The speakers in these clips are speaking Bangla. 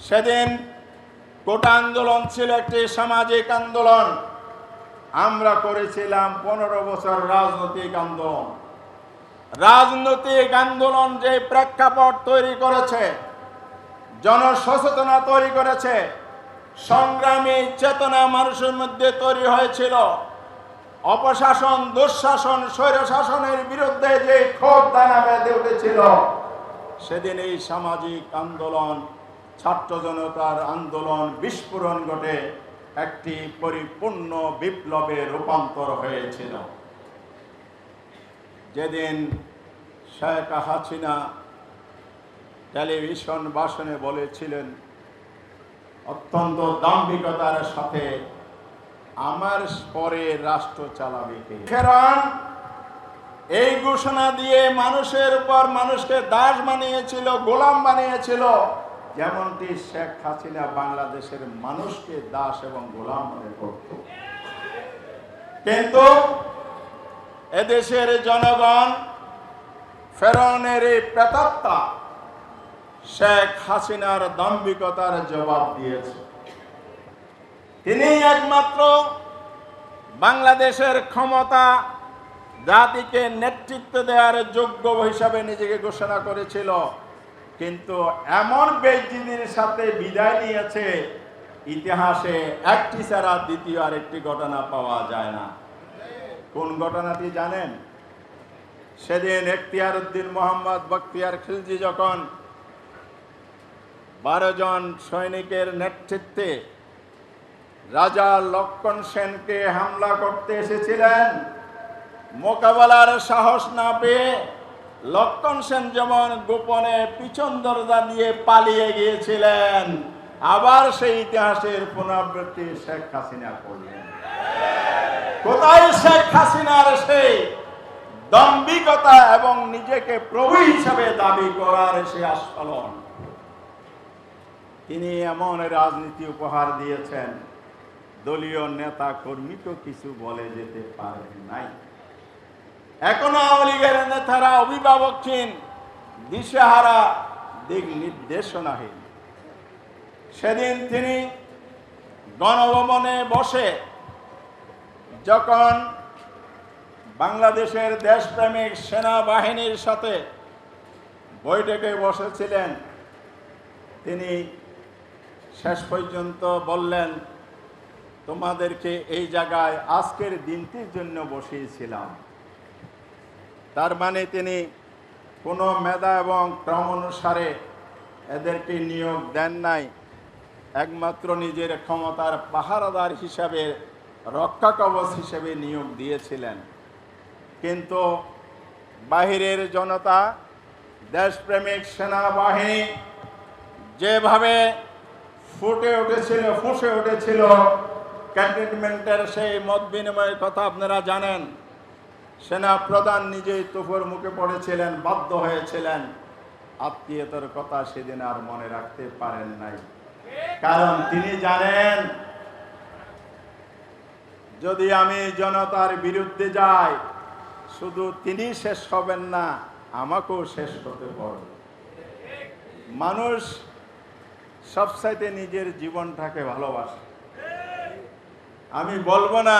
সেদিন কোটা আন্দোলন ছিল একটি সামাজিক আন্দোলন। আমরা করেছিলাম পনেরো বছর রাজনৈতিক আন্দোলন। রাজনৈতিক আন্দোলন যে প্রেক্ষাপট তৈরি করেছে জনসচেতনা তৈরি করেছে, সংগ্রামী চেতনা মানুষের মধ্যে তৈরি হয়েছিল, অপশাসন, দুঃশাসন, স্বৈরশাসনের বিরুদ্ধে যে ক্ষোভ দানা বেঁধে উঠেছিল, সেদিন এই সামাজিক আন্দোলন ছাত্র জনতার আন্দোলন বিস্ফোরণ ঘটে একটি পরিপূর্ণ বিপ্লবে রূপান্তর হয়েছিল। যেদিন শেখ হাসিনা টেলিভিশন ভাষণে বলেছিলেন, অত্যন্ত দাম্ভিকতার সাথে আমার পরে রাষ্ট্র চালাবে ফেরান এই ঘোষণা দিয়ে মানুষের উপর মানুষকে দাস বানিয়েছিল, গোলাম বানিয়েছিল। যেমনটি শেখ হাসিনা বাংলাদেশের মানুষকে দাস এবং গোলাম মনে করত। কিন্তু এদেশের জনগণ ফেরনের এই প্রেতাত্মা শেখ হাসিনার দাম্ভিকতার জবাব দিয়েছে। তিনি একমাত্র বাংলাদেশের ক্ষমতা জাতিকে নেতৃত্ব দেওয়ার যোগ্য হিসাবে নিজেকে ঘোষণা করেছিল। কিন্তু এমন বেজিদের সাথে বিদায় নিয়েছে, ইতিহাসে একটি ছাড়া দ্বিতীয় আরেকটি ঘটনা পাওয়া যায় না। কোন ঘটনাটি জানেন? সেদিন এখতিয়ার উদ্দিন মোহাম্মদ বখতিয়ার খিলজি যখন বারো জন সৈনিকের নেতৃত্বে রাজা লক্ষণ সেনকে হামলা করতে এসেছিলেন, মোকাবেলার সাহস না পেয়ে লক্ষণ সেন যেমন গোপনে পিছন দরজা দিয়ে পালিয়ে গিয়েছিলেন, আবার সেই ইতিহাসের পুনরাবৃত্তি শেখ হাসিনা করলেন। কোথায় শেখ হাসিনার সেই দম্ভিকতা এবং নিজেকে প্রভু হিসাবে দাবি করার সে আস্ফলন? তিনি এমন রাজনীতি উপহার দিয়েছেন, দলীয় নেতা কর্মী তো কিছু বলে যেতে পারেন নাই। এখনও আওয়ামী লীগের নেতারা, অভিভাবকহীন, দিশেহারা দিক নির্দেশনাহীন সেদিন তিনি গণভবনে বসে যখন বাংলাদেশের দেশপ্রেমিক সেনাবাহিনীর সাথে বৈঠকে বসেছিলেন, তিনি শেষ পর্যন্ত বললেন, তোমাদেরকে এই জায়গায় আজকের দিনটির জন্য বসিয়েছিলাম। তার মানে তিনি কোনো মেধা এবং ক্রম অনুসারে এদেরকে নিয়োগ দেন নাই। একমাত্র নিজের ক্ষমতার পাহারাদার হিসাবে, রক্ষা কবচ হিসেবে নিয়োগ দিয়েছিলেন। কিন্তু বাহিরের জনতা, দেশপ্রেমিক সেনাবাহিনী যেভাবে ফুটে উঠেছিল, ফুসে উঠেছিল ক্যান্টনমেন্টের সেই মত বিনিময়ের কথা আপনারা জানেন। সেনা প্রধান নিজেই তুফর মুখে পড়েছিলেন, বাধ্য হয়েছিলেন। আত্মীয়তার কথা সেদিন আর মনে রাখতে পারেন নাই। কারণ তিনি জানেন, যদি আমি জনতার বিরুদ্ধে যাই, শুধু তিনি শেষ হবেন না, আমাকেও শেষ হতে পারবে মানুষ সবসাইতে নিজের জীবনটাকে ভালোবাসে। আমি বলব না,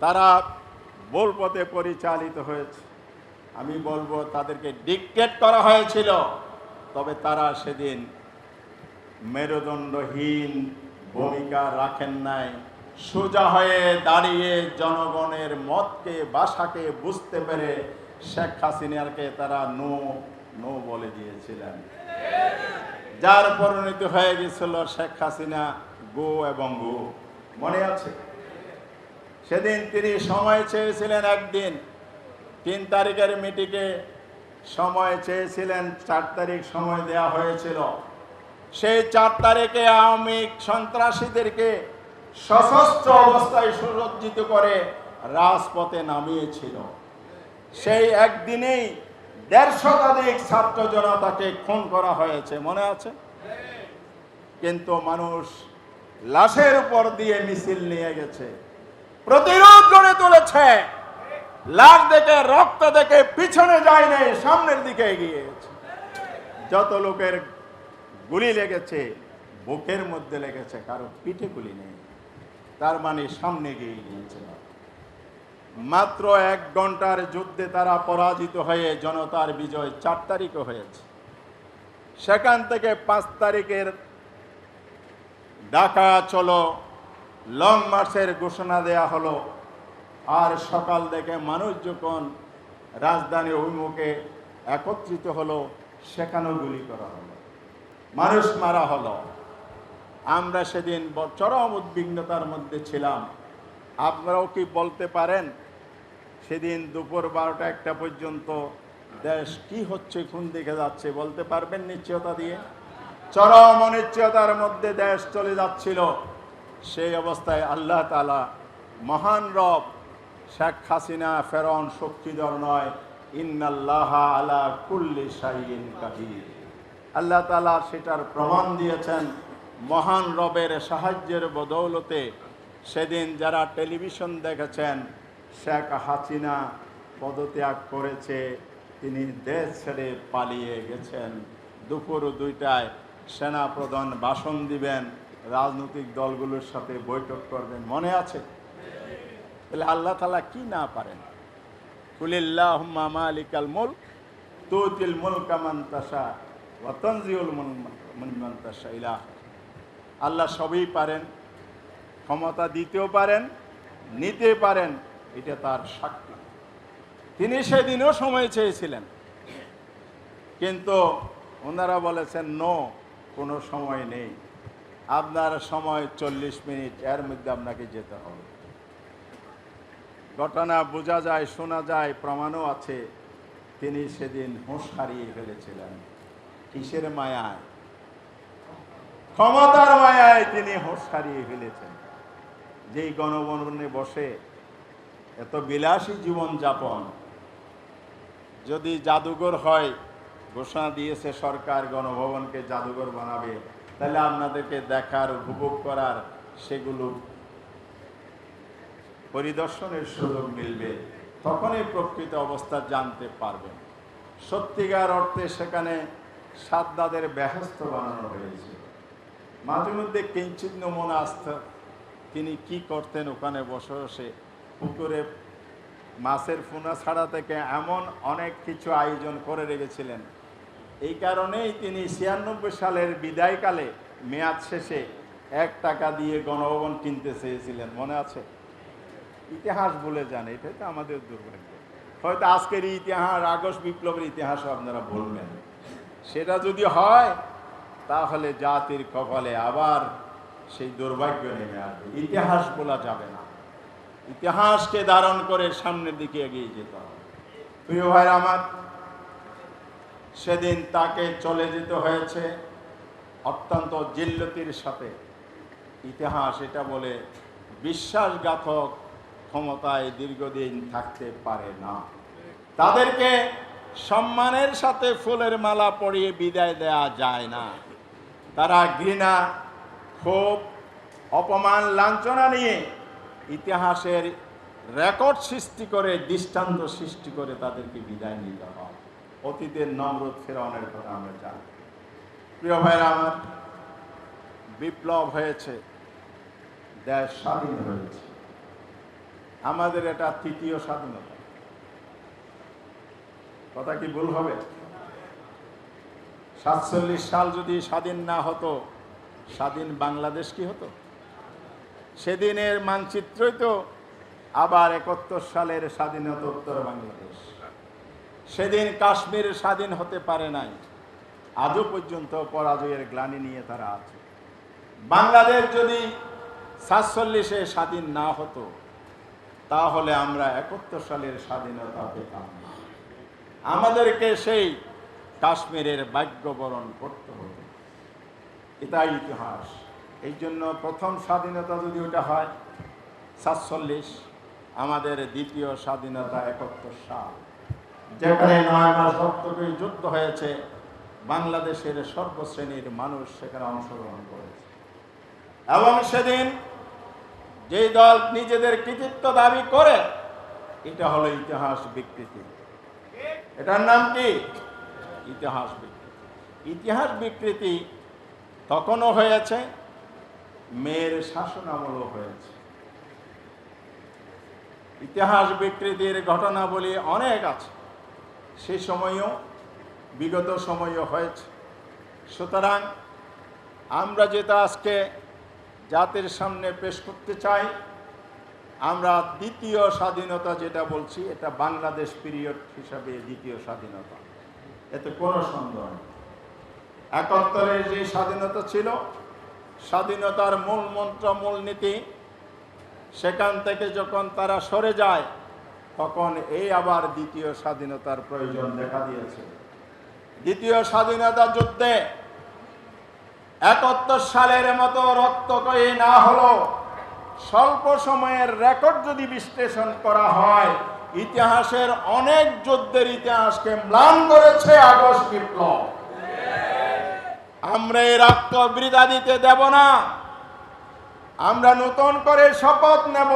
তারা ভুল পথে পরিচালিত হয়েছে। আমি বলব, তাদেরকে ডিকটেট করা হয়েছিল, তবে তারা সেদিন মেরুদণ্ডহীন ভূমিকা রাখেন নাই। সোজা হয়ে দাঁড়িয়ে জনগণের মতকে, বাসাকে বুঝতে পেরে শেখ হাসিনাকে তারা নো নো বলে দিয়েছিলেন। যার পরিণতি হয়ে গেছিল শেখ হাসিনা গো এবং গো। মনে আছে? সেদিন তিনি সময় চেয়েছিলেন একদিন। তিন তারিখের মিটিংয়ে সময় চেয়েছিলেন, চার তারিখ সময় দেওয়া হয়েছিল। সেই চার তারিখে আওয়ামী সন্ত্রাসীদেরকে সশস্ত্র অবস্থায় সুসজ্জিত করে রাজপথে নামিয়েছিল। সেই একদিনেই দেড় শতাধিক ছাত্র জনতাকে খুন করা হয়েছে, মনে আছে? কিন্তু মানুষ লাশের উপর দিয়ে মিছিল নিয়ে গেছে। প্রতিরোধ গড়ে তুলেছে। লাশ দেখে, রক্ত দেখে পিছনে যায় নাই, সামনের দিকে এগিয়ে যত লোকের গুলি লেগেছে, বুকের মধ্যে লেগেছে, কারও পিঠে গুলি নেই। তার মানে সামনে গিয়ে গিয়েছে মাত্র এক ঘণ্টার যুদ্ধে তারা পরাজিত হয়ে জনতার বিজয় চার তারিখে হয়েছে। সেখান থেকে পাঁচ তারিখের ডাকা চলো লং মার্চের ঘোষণা দেয়া হলো। আর সকাল থেকে মানুষ যখন রাজধানী অভিমুখে একত্রিত হলো, সেখানেও গুলি করা হলো। মানুষ মারা হলো। আমরা সেদিন চরম উদ্বিগ্নতার মধ্যে ছিলাম। আপনারাও কি বলতে পারেন, সেদিন দুপুর বারোটা একটা পর্যন্ত দেশ কি হচ্ছে, কোন দিকে যাচ্ছে, বলতে পারবেন নিশ্চয়তা দিয়ে? চরম অনিশ্চয়তার মধ্যে দেশ চলে যাচ্ছিল। সেই অবস্থায় আল্লাহ তালা মহান রব শেখ হাসিনা ফেরন শক্তিধর নয়, ইন্নাল্লাহ আলা কুল্লি শাহিন কাহির আল্লাহ তালা সেটার প্রমাণ দিয়েছেন মহান রবের সাহায্যের বদৌলতে। সেদিন যারা টেলিভিশন দেখেছেন, শেখ হাসিনা পদত্যাগ করেছে, তিনি দেশ ছেড়ে পালিয়ে গেছেন। দুপুর দুইটায় সেনা প্রধান ভাষণ দিবেন। রাজনৈতিক দলগুলোর সাথে বৈঠক করবেন, মনে আছে? তাহলে আল্লাহ তালা কি না পারেন? মুল- মান তাশা ইলা আল্লাহ সবই পারেন, ক্ষমতা দিতেও পারেন নিতে পারেন, এটা তার শক্তি। তিনি সেদিনও সময় চেয়েছিলেন। কিন্তু ওনারা বলেছেন, নো, কোনো সময় নেই। আপনার সময় চল্লিশ মিনিট, এর মধ্যে আপনাকে যেতে হবে। ঘটনা বোঝা যায়, শোনা যায়, প্রমাণও আছে। তিনি সেদিন হুঁশ হারিয়ে ফেলেছিলেন। কিসের মায়ায়? ক্ষমতার মায়ায় তিনি হুঁশ হারিয়ে ফেলেছেন। যেই গণভবনে বসে এত বিলাসী জীবন যাপন, যদি জাদুঘর হয়, ঘোষণা দিয়েছে সরকার গণভবনকে জাদুঘর বানাবে। তাহলে আপনাদেরকে দেখার, উপভোগ করার সেগুলো পরিদর্শনের সুযোগ মিলবে। তখনই প্রকৃত অবস্থা জানতে পারবেন। সত্যিকার অর্থে সেখানে সাদ্দাদের ব্যহস্ত বানানো হয়েছে। মাঝে মধ্যে কিঞ্চিত নমুনা আসত, তিনি কি করতেন ওখানে বসে বসে। পুকুরে মাছের ফোনা ছাড়া থেকে এমন অনেক কিছু আয়োজন করে রেখেছিলেন। এই কারণেই তিনি ছিয়ানব্বই সালের বিদায়কালে মেয়াদ শেষে এক টাকা দিয়ে গণভবন কিনতে চেয়েছিলেন, মনে আছে? ইতিহাস বলে যান, এটাই তো আমাদের দুর্ভাগ্য। হয়তো আজকের ইতিহাস, আগস্ট বিপ্লবের ইতিহাসও আপনারা বলবেন। সেটা যদি হয়, তাহলে জাতির কপালে আবার সেই দুর্ভাগ্য নেমে আসবে। ইতিহাস বলা যাবে না। ইতিহাসকে ধারণ করে সামনের দিকে এগিয়ে যেতে হবে। প্রিয় ভাই আমার সেদিন তাকে চলে যেতে হয়েছে অত্যন্ত জিল্লতির সাথে। ইতিহাস এটা বলে বিশ্বাসঘাতক ক্ষমতায় দীর্ঘদিন থাকতে পারে না। তাদেরকে সম্মানের সাথে ফুলের মালা পরিয়ে বিদায় দেয়া যায় না। তারা ঘৃণা, ক্ষোভ, অপমান, লাঞ্ছনা নিয়ে ইতিহাসের রেকর্ড সৃষ্টি করে, দৃষ্টান্ত সৃষ্টি করে তাদেরকে বিদায় নিতে হয়। অতীতের নমরুদ ফেরাউনের কথা আমরা জানি। প্রিয় ভাইরা আমার, বিপ্লব হয়েছে, দেশ স্বাধীন হয়েছে। আমাদের এটা তৃতীয় স্বাধীনতা। কথা কি ভুল হবে? সাতচল্লিশ সাল যদি স্বাধীন না হতো, স্বাধীন বাংলাদেশ কি হতো? সেদিনের মানচিত্রই তো আবার একাত্তর সালের স্বাধীনতোত্তর বাংলাদেশ। সেদিন কাশ্মীর স্বাধীন হতে পারে নাই। আজও পর্যন্ত পরাজয়ের গ্লানি নিয়ে তারা আছে। বাংলাদেশ যদি সাতচল্লিশে স্বাধীন না হতো, তাহলে আমরা একাত্তর সালের স্বাধীনতা পেতাম না। আমাদেরকে সেই কাশ্মীরের ভাগ্য বরণ করতে হতো এটাই ইতিহাস। এই জন্য প্রথম স্বাধীনতা যদি ওটা হয়, সাতচল্লিশ, আমাদের দ্বিতীয় স্বাধীনতা একাত্তর সাল। যেখানে নয় মাস রক্তকে যুদ্ধ হয়েছে, বাংলাদেশের সর্বশ্রেণীর মানুষ সেখানে অংশগ্রহণ করেছে। এবং সেদিন যেই দল নিজেদের কৃতিত্ব দাবি করে, এটা হলো ইতিহাস বিকৃতি। এটার নাম কি? ইতিহাস বিকৃতি। ইতিহাস বিকৃতি তখনও হয়েছে, মেয়ের শাসন আমলও হয়েছে। ইতিহাস বিকৃতির ঘটনাবলী অনেক আছে। সে সময়ও, বিগত সময়ও হয়েছে। সুতরাং আমরা যেটা আজকে জাতির সামনে পেশ করতে চাই, আমরা দ্বিতীয় স্বাধীনতা যেটা বলছি, এটা বাংলাদেশ পিরিয়ড হিসাবে দ্বিতীয় স্বাধীনতা। এতে কোনো সন্দেহ নেই। একাত্তরের যে স্বাধীনতা ছিল, স্বাধীনতার মূল মন্ত্র মূল নীতি সেখান থেকে যখন তারা সরে যায় তখন এই আবার দ্বিতীয় স্বাধীনতার প্রয়োজন দেখা দিয়েছে। দ্বিতীয় স্বাধীনতা যুদ্ধে একাত্তর সালের মতো রক্তকয়ী না হলো, স্বল্প সময়ের রেকর্ড যদি বিশ্লেষণ করা হয়, ইতিহাসের অনেক যুদ্ধের ইতিহাসকে ম্লান করেছে আগস্ট বিপ্লব। আমরা এই রক্ত বৃদা দিতে দেব না। আমরা নতুন করে শপথ নেব।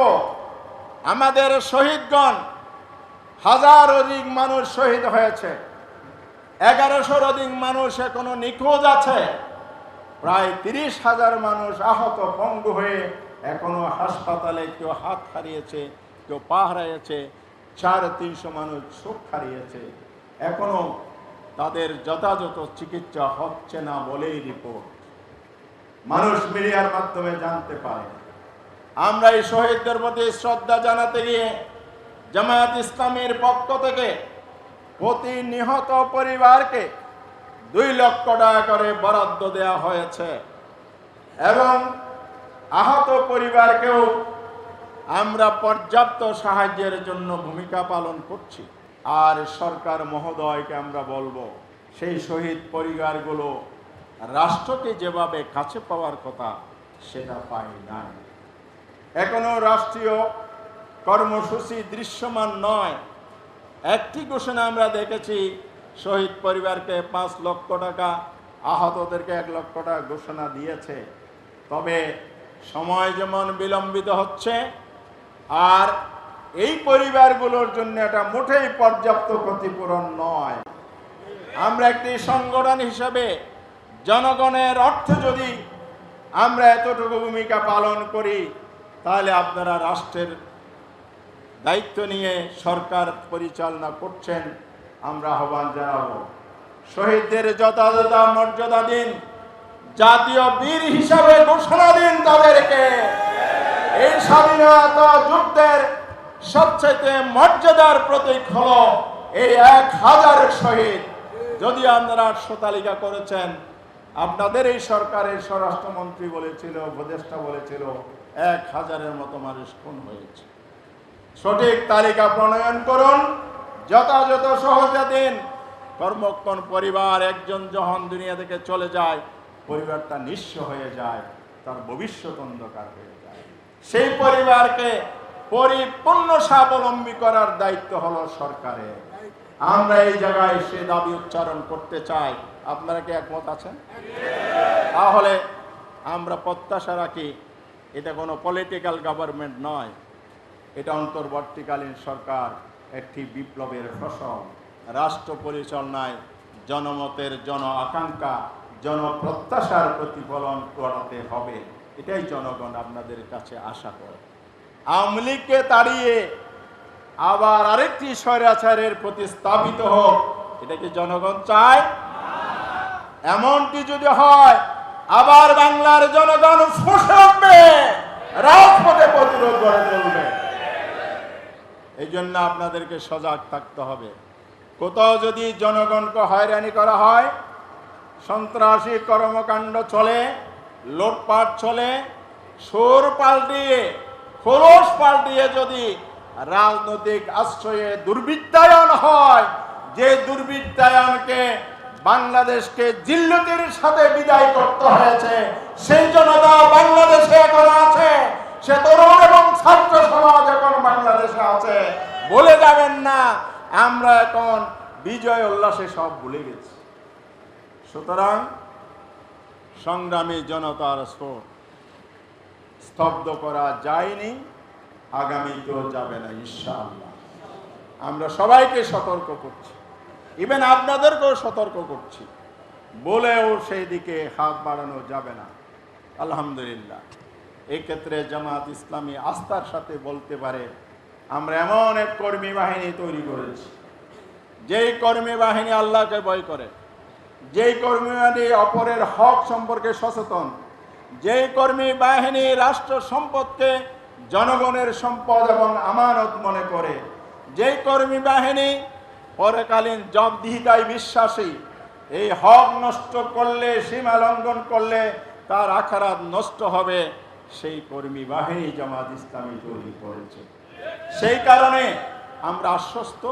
আমাদের শহীদগণ হাজার অধিক মানুষ শহীদ হয়েছে। এগারোশোর অধিক মানুষ এখনও নিখোঁজ আছে। প্রায় তিরিশ হাজার মানুষ আহত, পঙ্গু হয়ে এখনও হাসপাতালে কেউ হাত হারিয়েছে, কেউ পা হারিয়েছে চার তিনশো মানুষ চোখ হারিয়েছে। এখনও তাদের যথাযথ চিকিৎসা হচ্ছে না বলেই রিপোর্ট। মানুষ মিডিয়ার মাধ্যমে জানতে পারে। আমরা এই শহীদদের প্রতি শ্রদ্ধা জানাতে গিয়ে জামায়াত ইসলামের পক্ষ থেকে প্রতি নিহত পরিবারকে দুই লক্ষ টাকা করে বরাদ্দ দেওয়া হয়েছে। এবং আহত পরিবারকেও আমরা পর্যাপ্ত সাহায্যের জন্য ভূমিকা পালন করছি। আর সরকার মহোদয়কে আমরা বলব, সেই শহীদ পরিবারগুলো রাষ্ট্রকে যেভাবে কাছে পাওয়ার কথা, সেটা পায় নাই। এখনও রাষ্ট্রীয় কর্মসূচি দৃশ্যমান নয়। একটি ঘোষণা আমরা দেখেছি, শহীদ পরিবারকে পাঁচ লক্ষ টাকা, আহতদেরকে এক লক্ষ টাকা ঘোষণা দিয়েছে। তবে সময় যেমন বিলম্বিত হচ্ছে, আর এই পরিবারগুলোর জন্য এটা মোটেই পর্যাপ্ত ক্ষতিপূরণ নয়। আমরা একটি সংগঠন হিসেবে জনগণের অর্থে যদি আমরা এতটুকু ভূমিকা পালন করি, তাহলে আপনারা রাষ্ট্রের দায়িত্ব নিয়ে সরকার পরিচালনা করছেন, আমরা আহ্বান জানাব। শহীদদের যথাযথ মর্যাদা দিন, জাতীয় বীর হিসাবে ঘোষণা দিন তাদেরকে। এই স্বাধীনতা যুদ্ধের সবচেয়ে মর্যাদার প্রতীক হলো এই এক হাজার শহীদ। যদি আপনারা তালিকা করেছেন, আপনাদের এই সরকারের স্বরাষ্ট্রমন্ত্রী বলেছিল, উপদেষ্টা বলেছিল, এক হাজারের মতো মানুষ খুন হয়েছে। সঠিক তালিকা প্রণয়ন করুন। যথাযথ সহজে দিন। কর্মক্ষণ পরিবার একজন যখন দুনিয়া থেকে চলে যায়, পরিবারটা নিঃস্ব হয়ে যায়, তার ভবিষ্যৎ অন্ধকার হয়ে যায়। সেই পরিবারকে পরিপূর্ণ স্বাবলম্বী করার দায়িত্ব হলো সরকারের। আমরা এই জায়গায় সে দাবি উচ্চারণ করতে চাই। আপনারা কি একমত আছেন? তাহলে আমরা প্রত্যাশা রাখি, এটা কোনো পলিটিক্যাল গভর্নমেন্ট নয়। এটা অন্তর্বর্তীকালীন সরকার একটি বিপ্লবের ফসল। রাষ্ট্র পরিচালনায় জনমতের জন আকাঙ্ক্ষা জনপ্রত্যাশার প্রতিফলন করাতে হবে। এটাই জনগণ আপনাদের কাছে আশা করে। আওয়ামী লীগকে তাড়িয়ে আবার আরেকটি স্বৈরাচারের প্রতিস্থাপিত হোক, এটা কি জনগণ চায়? এমনটি যদি হয়, আবার বাংলার জনগণ ফুসে উঠবে, রাজপথে প্রতিরোধ গড়ে তুলবে। এই জন্য আপনাদেরকে সজাগ থাকতে হবে। কোথাও যদি জনগণকে হয়রানি করা হয়, সন্ত্রাসী কর্মকাণ্ড চলে, লোটপাট চলে, সুর পাল্টিয়ে, খোলস পাল্টিয়ে যদি রাজনৈতিক আশ্রয়ে দুর্বৃত্তায়ন হয়, যে দুর্বৃত্তায়নকে বাংলাদেশকে জিল্লতির সাথে বিদায় করতে হয়েছে, সেই জনতা বাংলাদেশে এখন আছে। সে তরুণ এবং ছাত্র সমাজ এখন বাংলাদেশে আছে। বলে যাবেন না, আমরা এখন বিজয় উল্লাসে সব ভুলে গেছি। সুতরাং সংগ্রামী জনতার স্রোত স্তব্ধ করা যায়নি, আগামীতেও যাবে না, ইনশাআল্লাহ। আমরা সবাইকে সতর্ক করছি। ইভেন আপনাদেরকেও সতর্ক করছি। বলেও সেই দিকে হাত বাড়ানো যাবে না। আলহামদুলিল্লাহ। এই ক্ষেত্রে জামাত ইসলামী আস্থার সাথে বলতে পারে, আমরা এমন এক কর্মী বাহিনী তৈরি করেছি। যেই কর্মী বাহিনী আল্লাহকে ভয় করে, যেই কর্মী বাহিনী অপরের হক সম্পর্কে সচেতন, যেই কর্মী বাহিনী রাষ্ট্র সম্পদকে জনগণের সম্পদ এবং আমানত মনে করে, যেই কর্মী বাহিনী পরকালীন জবদিহিতায় বিশ্বাসী, এই হক নষ্ট করলে, সীমা লঙ্ঘন করলে তার আখারাত নষ্ট হবে। সেই কর্মী বাহিনী জামাত ইসলামী তৈরি করেছে। সেই কারণে আমরা আশ্বস্ত,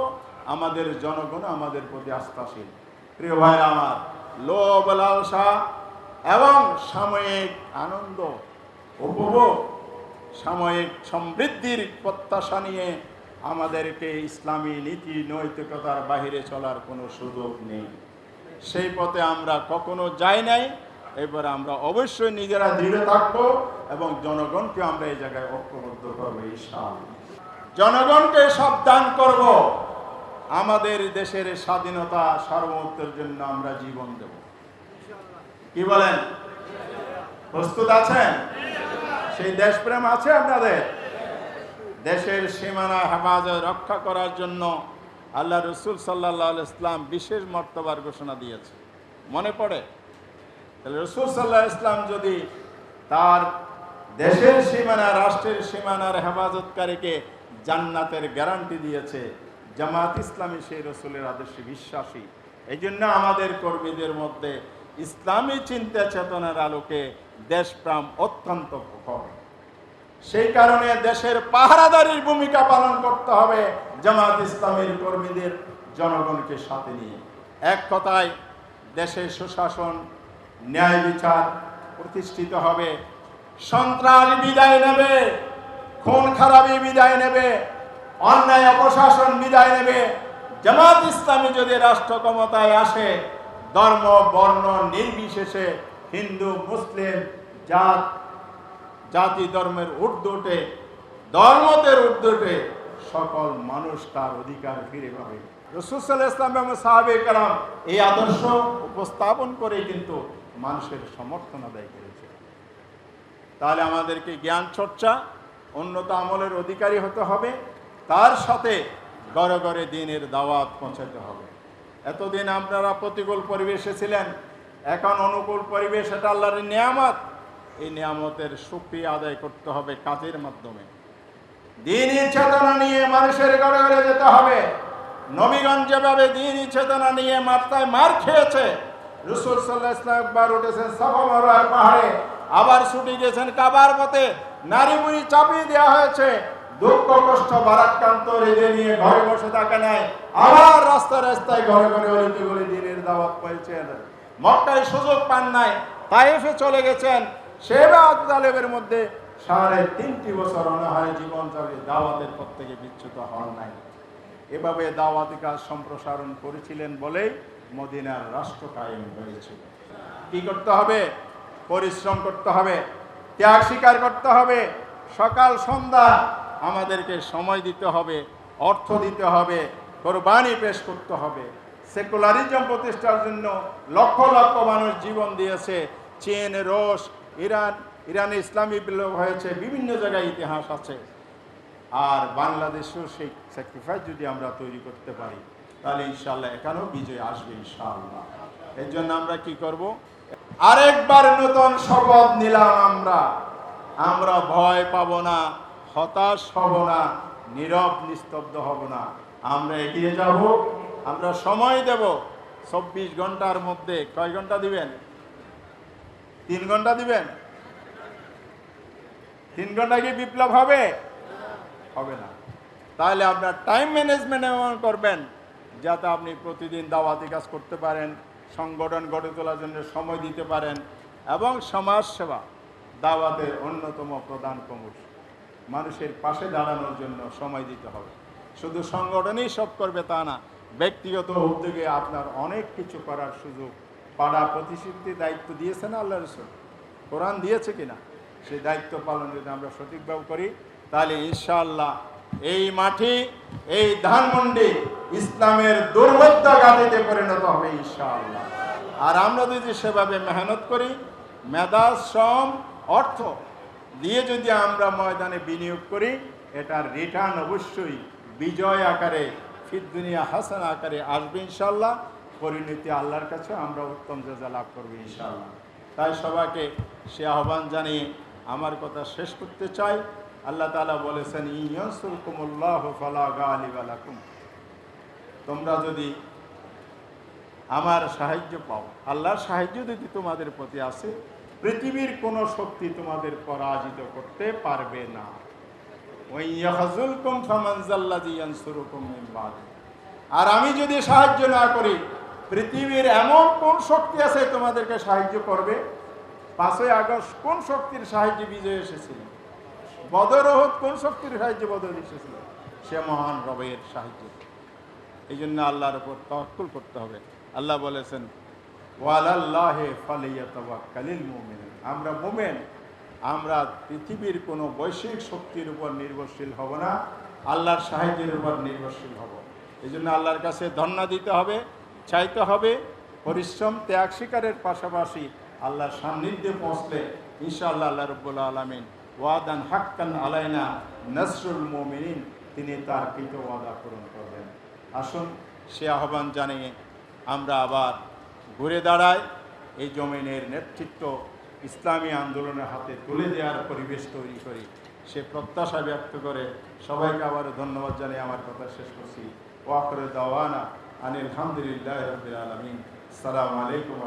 আমাদের জনগণ আমাদের প্রতি আস্থাশীল। প্রিয় ভাইরা আমার, লোভ, লালসা এবং সাময়িক আনন্দ, উপভোগ, সাময়িক সমৃদ্ধির প্রত্যাশা নিয়ে আমাদেরকে ইসলামী নীতি, নৈতিকতার বাহিরে চলার কোনো সুযোগ নেই। সেই পথে আমরা কখনো যাই নাই। এবার আমরা অবশ্যই নিজেরা দৃঢ় থাকব এবং জনগণকে আমরা এই জায়গায় ঐক্যবদ্ধ করব ইনশাআল্লাহ। জনগণকে সাবধান করব। আমাদের দেশের স্বাধীনতা সার্বভৌমত্বের জন্য আমরা জীবন দেব। কি বলেন? প্রস্তুত আছেন? সেই দেশপ্রেম আছে আপনাদের? দেশের সীমানা হেফাজত রক্ষা করার জন্য আল্লাহ রসুল সাল্লাহ ইসলাম বিশেষ মর্তবার ঘোষণা দিয়েছে। মনে পড়ে? তাহলে রসুল সাল্লাহ ইসলাম যদি তার দেশের সীমানা, রাষ্ট্রের সীমানার হেফাজতকারীকে জান্নাতের গ্যারান্টি দিয়েছে, জামাত ইসলামী সেই রসুলের আদর্শে বিশ্বাসী। এই জন্য আমাদের কর্মীদের মধ্যে ইসলামী চিন্তা চেতনার আলোকে দেশপ্রাম অত্যন্ত প্রখর। সেই কারণে দেশের পাহারাদারির ভূমিকা পালন করতে হবে জামাত ইসলামের কর্মীদের, জনগণকে সাথে নিয়ে। এক কথায়, দেশের সুশাসন ন্যায় বিচার প্রতিষ্ঠিত হবে। সন্ত্রাস বিদায় নেবে, খুন খারাপি বিদায় নেবে, অন্যায় অপশাসন বিদায় নেবে। জামাত ইসলামী যদি রাষ্ট্র ক্ষমতায় আসে, ধর্ম, বর্ণ নির্বিশেষে হিন্দু, মুসলিম জাত, জাতি ধর্মের ঊর্ধ্বটে ধর্মতের ঊর্ধ্বটে সকল মানুষ তার অধিকার ফিরে পাবে। রসুসাল ইসলাম এবং সাহাবে কালাম এই আদর্শ উপস্থাপন করে কিন্তু মানুষের সমর্থন আদায় করেছে। তাহলে আমাদেরকে জ্ঞান চর্চা, উন্নত আমলের অধিকারী হতে হবে, তার সাথে গড়ে গড়ে দিনের দাওয়াত পৌঁছাতে হবে। এতদিন আপনারা প্রতিকূল পরিবেশে ছিলেন, এখন অনুকূল পরিবেশ, এটা আল্লাহর নিয়ামত। এই নিয়ামতের সুক্রিয়া আদায় করতে হবে কাজের মাধ্যমে। দিনই চেতনা নিয়ে মানুষের ঘরে ঘরে যেতে হবে। নবীগঞ্জ যেভাবে দিনই চেতনা নিয়ে মাত্রায় মার খেয়েছে রসুল সাল্লাহ একবার উঠেছেন সাফা মারোয়ার পাহাড়ে। আবার ছুটি গেছেন কাবার পথে। নারী বুড়ি চাপিয়ে দেওয়া হয়েছে। দুঃখ, কষ্ট বারাক্রান্ত হৃদয় নিয়ে ঘরে বসে থাকে নাই। আবার রাস্তা রাস্তায় ঘরে ঘরে অলিতে দিনের দাওয়াত পেয়েছেন মক্কায় সুযোগ পান নাই। তাইফে চলে গেছেন। সেবা তালেবের মধ্যে সাড়ে তিনটি বছর অনাহারে জীবন চালিয়ে দাওয়াতের পর থেকে বিচ্যুত হন নাই। এভাবে দাওয়াতি কাজ সম্প্রসারণ করেছিলেন বলেই মদিনার রাষ্ট্র কায়েম হয়েছিল কি করতে হবে? পরিশ্রম করতে হবে, ত্যাগ স্বীকার করতে হবে, সকাল, সন্ধ্যা আমাদেরকে সময় দিতে হবে, অর্থ দিতে হবে, কোরবানি পেশ করতে হবে। সেকুলারিজম প্রতিষ্ঠার জন্য লক্ষ লক্ষ মানুষ জীবন দিয়েছে। চীন রোস ইরান, ইরানে ইসলামী বিপ্লব হয়েছে, বিভিন্ন জায়গায় ইতিহাস আছে। আর বাংলাদেশেও সেই স্যাক্রিফাইস যদি আমরা তৈরি করতে পারি তাহলে ইনশাল্লাহ এখানেও বিজয় আসবে ইনশাআল্লাহ। এর জন্য আমরা কি করব? আরেকবার নতুন শপথ নিলাম আমরা। আমরা ভয় পাব না, হতাশ হব না, নীরব, নিস্তব্ধ হব না। আমরা এগিয়ে যাব, আমরা সময় দেব। চব্বিশ ঘণ্টার মধ্যে কয় ঘণ্টা দিবেন? তিন ঘণ্টা দিবেন? তিন ঘণ্টা কি বিপ্লব হবে? হবে না। তাহলে আপনার টাইম ম্যানেজমেন্ট করবেন। যাতে আপনি প্রতিদিন দাওয়াতি কাজ করতে পারেন, সংগঠন গড়ে তোলার জন্য সময় দিতে পারেন, এবং সমাজসেবা দাওয়াতের অন্যতম প্রধান কমুষ মানুষের পাশে দাঁড়ানোর জন্য সময় দিতে হবে। শুধু সংগঠনই সব করবে তা না, ব্যক্তিগত উদ্যোগে আপনার অনেক কিছু করার সুযোগ, পাড়া প্রতিশ্রুতি দায়িত্ব দিয়েছে না আল্লাহ রসুল। কোরআন দিয়েছে কিনা সেই দায়িত্ব পালন যদি আমরা সঠিকভাবে করি, তাহলে ইনশাআল্লাহ এই মাটি এই ধানমন্ডি ইসলামের দুর্বোধ্য গাদিতে পরিণত হবে, ইনশাআল্লাহ। আর আমরা যদি সেভাবে মেহনত করি মেধা শ্রম, অর্থ দিয়ে যদি আমরা ময়দানে বিনিয়োগ করি, এটার রিটার্ন অবশ্যই বিজয় আকারে ফিদ্দুনিয়া হাসান আকারে আসবে ইনশাল্লাহ পরিণতি আল্লাহর কাছে আমরা উত্তম জাজা লাভ করব ইনশাল্লাহ তাই সবাইকে সে আহ্বান জানিয়ে আমার কথা শেষ করতে চাই। আল্লাহ তালা বলেছেন ইয়সুরকুমুল্লাহ ফালা গালিব আলাকুম তোমরা যদি আমার সাহায্য পাও, আল্লাহর সাহায্য যদি তোমাদের প্রতি আসে, পৃথিবীর কোনো শক্তি তোমাদের পরাজিত করতে পারবে না। আর আমি যদি সাহায্য না করি, পৃথিবীর এমন কোন শক্তি আছে তোমাদেরকে সাহায্য করবে? পাঁচই আগস্ট কোন শক্তির সাহায্যে বিজয় এসেছিল বদর ওহুদ কোন শক্তির সাহায্যে বদর এসেছিল সে মহান রবের সাহায্য। এই জন্য আল্লাহর উপর তহকুল করতে হবে। আল্লাহ বলেছেন মুমিনুন। আমরা মুমিন, আমরা পৃথিবীর কোনো বৈশ্বিক শক্তির উপর নির্ভরশীল হব না, আল্লাহর সাহায্যের উপর নির্ভরশীল হব। এই জন্য আল্লাহর কাছে ধন্যা দিতে হবে, চাইতে হবে, পরিশ্রম, ত্যাগ স্বীকারের পাশাপাশি আল্লাহর সান্নিধ্যে পৌঁছলে ইনশাআল্লাহ আল্লাহ রব্বুল আলমিন ওয়াদান হাক্কান আলাইনা নসরুল মোমিনিন, তিনি তার কৃত ওয়াদা পূরণ করবেন। আসুন, সে আহ্বান জানিয়ে আমরা আবার ঘুরে দাঁড়াই। এই জমিনের নেতৃত্ব ইসলামী আন্দোলনের হাতে তুলে দেওয়ার পরিবেশ তৈরি করি। সে প্রত্যাশা ব্যক্ত করে সবাইকে আবার ধন্যবাদ জানিয়ে আমার কথা শেষ করছি। ওয়াকরে দাওয়ানা আনিল আলহামদুলিল্লাহ রবিল আলমিন। সালাম আলাইকুম